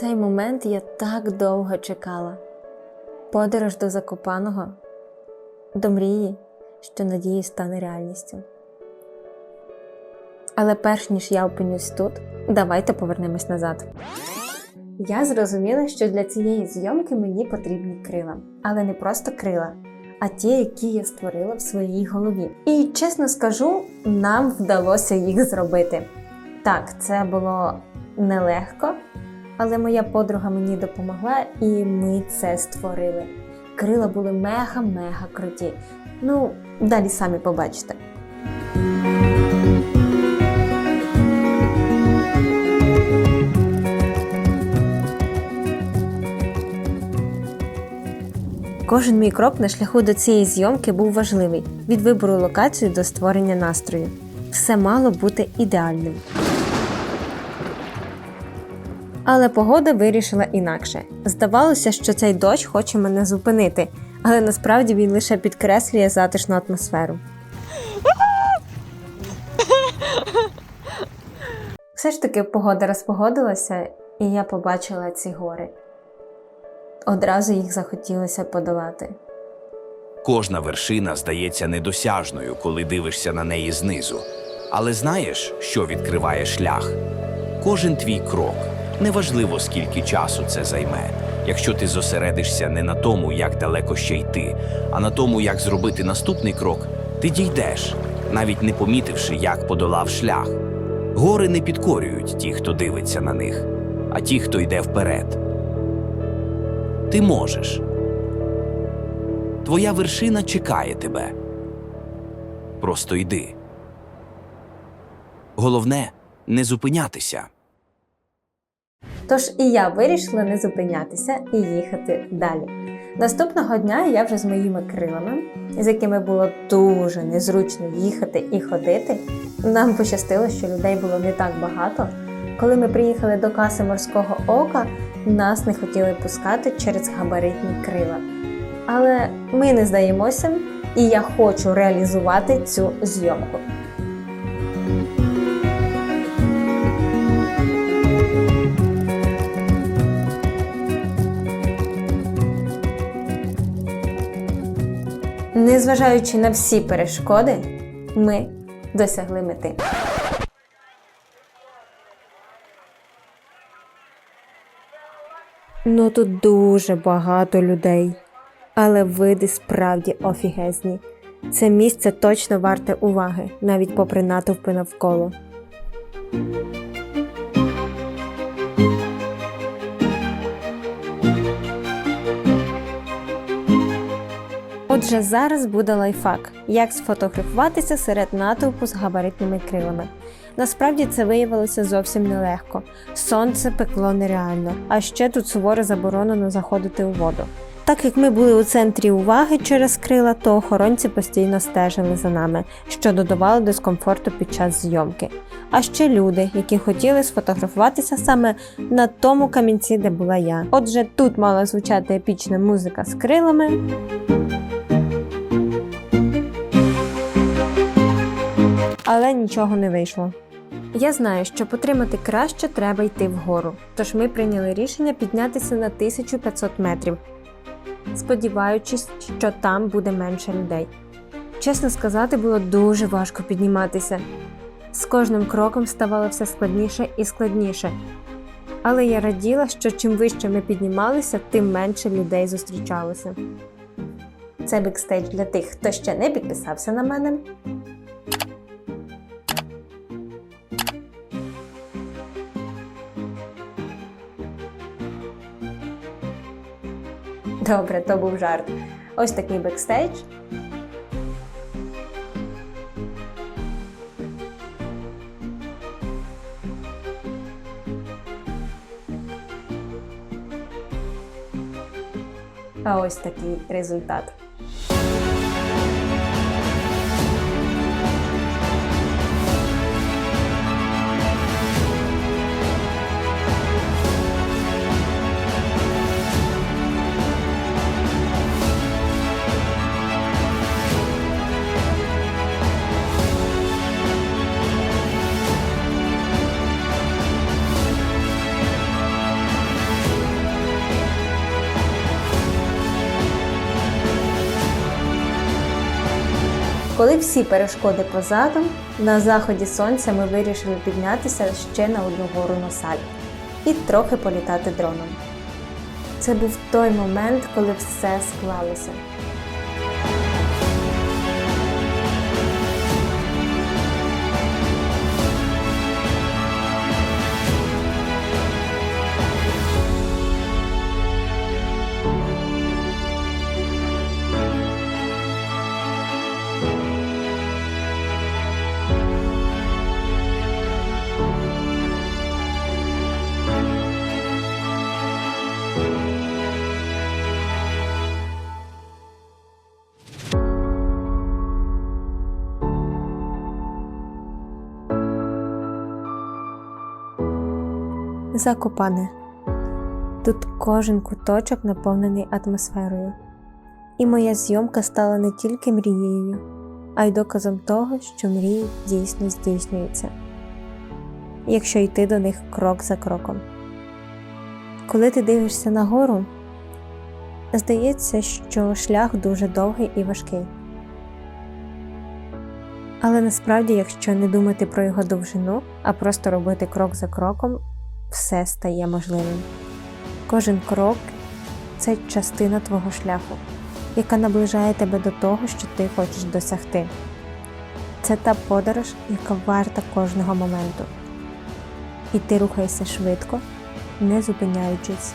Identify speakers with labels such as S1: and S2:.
S1: Цей момент я так довго чекала. Подорож до Закопаного, до мрії, що надії стане реальністю. Але перш ніж я опинюсь тут, давайте повернемось назад. Я зрозуміла, що для цієї зйомки мені потрібні крила, але не просто крила, а ті, які я створила в своїй голові. І чесно скажу, нам вдалося їх зробити. Так, це було нелегко, але моя подруга мені допомогла, і ми це створили. Крила були мега-мега круті. Ну, далі самі побачите. Кожен мій крок на шляху до цієї зйомки був важливий від вибору локації до створення настрою. Все мало бути ідеальним. Але погода вирішила інакше. Здавалося, що цей дощ хоче мене зупинити, але насправді він лише підкреслює затишну атмосферу. Все ж таки погода розпогодилася, і я побачила ці гори. Одразу їх захотілося подолати.
S2: Кожна вершина здається недосяжною, коли дивишся на неї знизу. Але знаєш, що відкриває шлях? Кожен твій крок. Неважливо, скільки часу це займе. Якщо ти зосередишся не на тому, як далеко ще йти, а на тому, як зробити наступний крок, ти дійдеш, навіть не помітивши, як подолав шлях. Гори не підкорюють ті, хто дивиться на них, а ті, хто йде вперед. Ти можеш. Твоя вершина чекає тебе. Просто йди. Головне не зупинятися.
S1: Тож і я вирішила не зупинятися і їхати далі. Наступного дня я вже з моїми крилами, з якими було дуже незручно їхати і ходити. Нам пощастило, що людей було не так багато. Коли ми приїхали до каси морського ока, нас не хотіли пускати через габаритні крила. Але ми не здаємося, і я хочу реалізувати цю зйомку. Незважаючи на всі перешкоди, ми досягли мети. Ну тут дуже багато людей, але види справді офігезні. Це місце точно варте уваги, навіть попри натовпи навколо. Отже, зараз буде лайфхак, як сфотографуватися серед натовпу з габаритними крилами. Насправді це виявилося зовсім нелегко. Сонце пекло нереально, а ще тут суворо заборонено заходити у воду. Так як ми були у центрі уваги через крила, то охоронці постійно стежили за нами, що додавало дискомфорту під час зйомки. А ще люди, які хотіли сфотографуватися саме на тому камінці, де була я. Отже, тут мала звучати епічна музика з крилами. Але нічого не вийшло. Я знаю, що потримати краще треба йти вгору, тож ми прийняли рішення піднятися на 1500 метрів, сподіваючись, що там буде менше людей. Чесно сказати, було дуже важко підніматися. З кожним кроком ставало все складніше і складніше. Але я раділа, що чим вище ми піднімалися, тим менше людей зустрічалося. Це бекстейдж для тих, хто ще не підписався на мене. Добре, то був жарт. Ось такий бекстейдж. А ось такий результат. Коли всі перешкоди позаду, на заході сонця ми вирішили піднятися ще на одну гору на саль і трохи політати дроном. Це був той момент, коли все склалося. Закопане. Тут кожен куточок наповнений атмосферою. І моя зйомка стала не тільки мрією, а й доказом того, що мрії дійсно здійснюються, якщо йти до них крок за кроком. Коли ти дивишся нагору, здається, що шлях дуже довгий і важкий. Але насправді, якщо не думати про його довжину, а просто робити крок за кроком, все стає можливим. Кожен крок це частина твого шляху, яка наближає тебе до того, що ти хочеш досягти. Це та подорож, яка варта кожного моменту. І ти рухаєшся швидко, не зупиняючись.